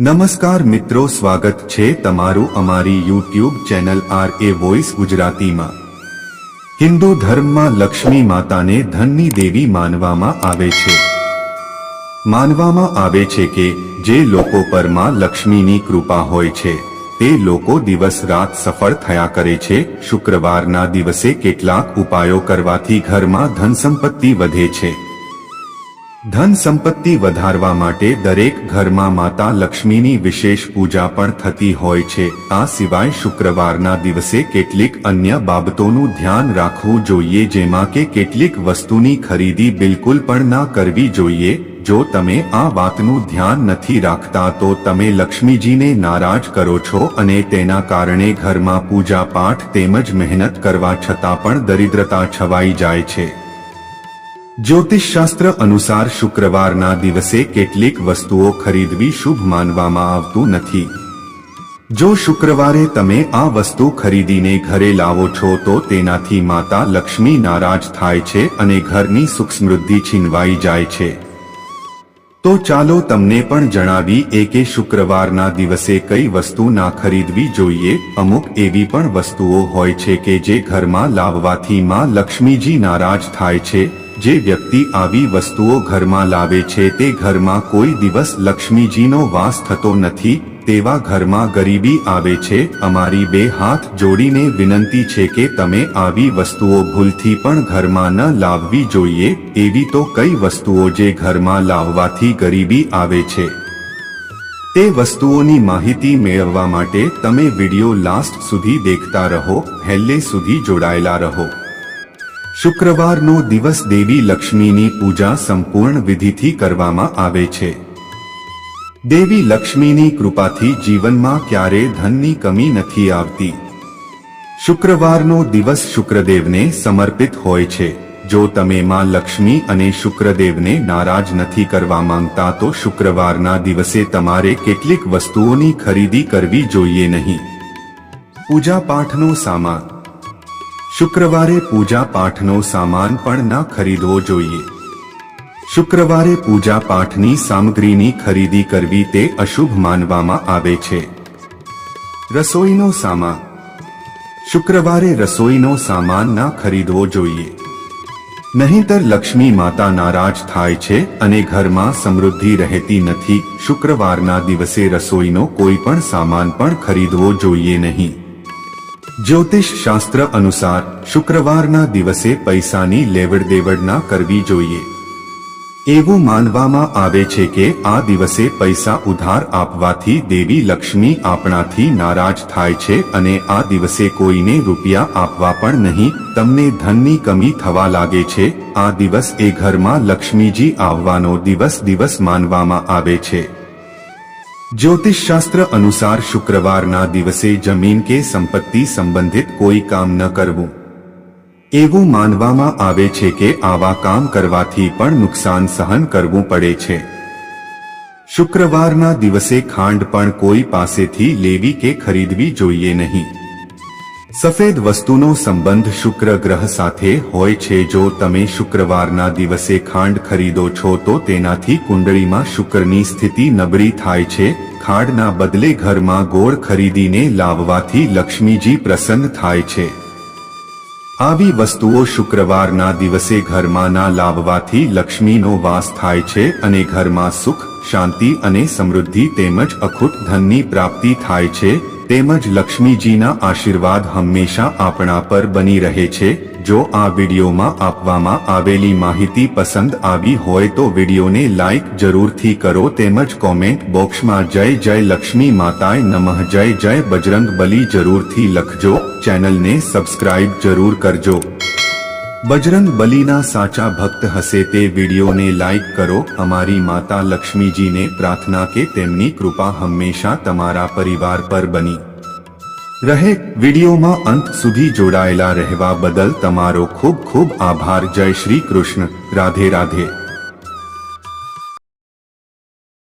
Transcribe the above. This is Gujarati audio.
નમસ્કાર મિત્રો, સ્વાગત છે તમારું અમારી YouTube channel R A voice ગુજરાતીમાં. હિન્દુ ધર્મમાં લક્ષ્મી માતાને ધનની દેવી માનવામાં આવે છે. માનવામાં આવે છે કે, જે લોકો પરમાં લક્ષ્મીની કૃપા હોય છે, તે લોકો દિવસ રાત સફળ થયા કરે છે, શુક્રવારના દિવસે કેટલાક ઉપાયો કરવાથી ઘરમાં ધન સંપત્તિ વધે છે. ધન સંપત્તિ વધારવા માટે દરેક ઘરમાં માતા લક્ષ્મીની વિશેષ પૂજા પણ થતી હોય છે. આ સિવાય શુક્રવારના દિવસે કેટલીક અન્ય બાબતોનું ધ્યાન રાખવું જોઈએ, જેમાં કે કેટલીક વસ્તુની ખરીદી બિલકુલ પણ ના કરવી જોઈએ. જો તમે આ વાતનું ધ્યાન નથી રાખતા, તો તમે લક્ષ્મીજીને નારાજ કરો છો અને તેના કારણે ઘરમાં પૂજા પાઠ તેમજ મહેનત કરવા છતાં પણ દરિદ્રતા છવાઈ જાય છે. જ્યોતિષશાસ્ત્ર અનુસાર શુક્રવારના દિવસે કેટલીક વસ્તુઓ ખરીદવી શુભ માનવામાં આવતું નથી. જો શુક્રવારે તમે આ વસ્તુ ખરીદીને ઘરે લાવો છો તો તેનાથી માતા લક્ષ્મી નારાજ થાય છે અને ઘરની સુખ સમૃદ્ધિ છીનવાઈ જાય છે. તો ચાલો તમને પણ જણાવી એ કે શુક્રવારના દિવસે કઈ વસ્તુ ના ખરીદવી જોઈએ. અમુક એવી પણ વસ્તુઓ હોય છે કે જે ઘરમાં લાવવાથી માં લક્ષ્મીજી નારાજ થાય છે. જે વ્યક્તિ આવી વસ્તુઓ ઘરમાં લાવે છે તે ઘરમાં કોઈ દિવસ લક્ષ્મીજીનો વાસ થતો નથી, તેવા ઘરમાં ગરીબી આવે છે, અમારી બે હાથ જોડીને વિનંતી છે કે તમે આવી વસ્તુઓ ભૂલથી પણ ઘરમાં ન લાવવી જોઈએ, એવી તો કઈ વસ્તુઓ જે ઘરમાં લાવવાથી ગરીબી આવે છે. તે વસ્તુઓની માહિતી મેળવવા માટે તમે વિડિયો લાસ્ટ સુધી દેખતા રહો હેલ્લે સુધી જોડાયેલા રહો. શુક્રવારનો દિવસ દેવી લક્ષ્મીની પૂજા સંપૂર્ણ વિધિથી કરવામાં આવે છે. દેવી લક્ષ્મીની કૃપાથી જીવનમાં ક્યારે ધનની કમી નથી આવતી. શુક્રવારનો દિવસ શુક્રદેવને સમર્પિત હોય છે. જો તમે માં લક્ષ્મી અને શુક્રદેવને નારાજ નથી કરવા માંગતા તો શુક્રવારના દિવસે તમારે કેટલીક વસ્તુઓની ખરીદી કરવી જોઈએ નહીં. પૂજા પાઠનો સામાન શુક્રવારે પૂજા પાઠનો સામાન પણ ન ખરીદવો જોઈએ. શુક્રવારે પૂજા પાઠની સામગ્રીની ખરીદી કરવી તે અશુભ માનવામાં આવે છે. રસોઈનો સામાન. શુક્રવારે રસોઈનો સામાન ના ખરીદવો જોઈએ. નહીંતર લક્ષ્મી માતા નારાજ થાય છે અને ઘરમાં સમૃદ્ધિ રહેતી નથી. શુક્રવારના દિવસે રસોઈનો કોઈ પણ સામાન પણ ખરીદવો જોઈએ નહીં. જ્યોતિષ શાસ્ત્ર અનુસાર શુક્રવારના દિવસે પૈસાની લેવડ દેવડ ના કરવી જોઈએ. એવું માનવામાં આવે છે કે આ દિવસે પૈસા ઉધાર આપવાથી દેવી લક્ષ્મી આપણાથી નારાજ થાય છે અને આ દિવસે કોઈને રૂપિયા આપવા પણ નહીં. તમને ધનની કમી થવા લાગે છે. આ દિવસ એ ઘરમાં લક્ષ્મીજી આવવાનો દિવસ દિવસ માનવામાં આવે છે. જ્યોતિષશાસ્ત્ર અનુસાર શુક્રવારના દિવસે જમીન કે સંપત્તિ સંબંધિત કોઈ કામ ન કરવું. એવું માનવામાં આવે છે કે આવા કામ કરવાથી પણ નુકસાન સહન કરવું પડે છે. શુક્રવારના દિવસે ખાંડ પણ કોઈ પાસેથી લેવી કે ખરીદવી જોઈએ નહીં. સફેદ વસ્તુનો સંબંધ શુક્ર ગ્રહ સાથે હોય છે. જો તમે શુક્રવારના દિવસે ખાંડ ખરીદો છો, તો તેનાથી કુંડળીમાં શુક્રની સ્થિતિ નબળી થાય છે. ખાંડના બદલે ઘરમાં ગોળ ખરીદીને લાવવાથી લક્ષ્મીજી પ્રસન્ન થાય છે. આવી વસ્તુઓ શુક્રવારના દિવસે ઘરમાં ના લાવવાથી લક્ષ્મીનો વાસ થાય છે અને ઘરમાં સુખ, શાંતિ અને સમૃદ્ધિ તેમજ અખૂટ ધનની પ્રાપ્તિ થાય છે. તેમજ લક્ષ્મીજીના આશીર્વાદ હંમેશા આપણા પર બની રહે છે. જો આ વિડીયોમાં આપવામાં આવેલી માહિતી પસંદ આવી હોય તો વિડીયોને લાઇક જરૂરથી કરો તેમજ કોમેન્ટ બોક્સમાં જય જય લક્ષ્મી માતાય નમઃ, જય જય બજરંગ બલી જરૂરથી લખજો. ચેનલને સબસ્ક્રાઇબ જરૂર કરજો. બજરંગ બલીના સાચા ભક્ત હશે તે વિડીયોને લાઇક કરો. અમારી માતા લક્ષ્મીજીને પ્રાર્થના કે તેમની કૃપા હંમેશા તમારા પરિવાર પર બની રહે. વિડીયોમાં અંત સુધી જોડાયેલા રહેવા બદલ તમારો ખૂબ ખૂબ આભાર. જય શ્રી કૃષ્ણ. રાધે રાધે.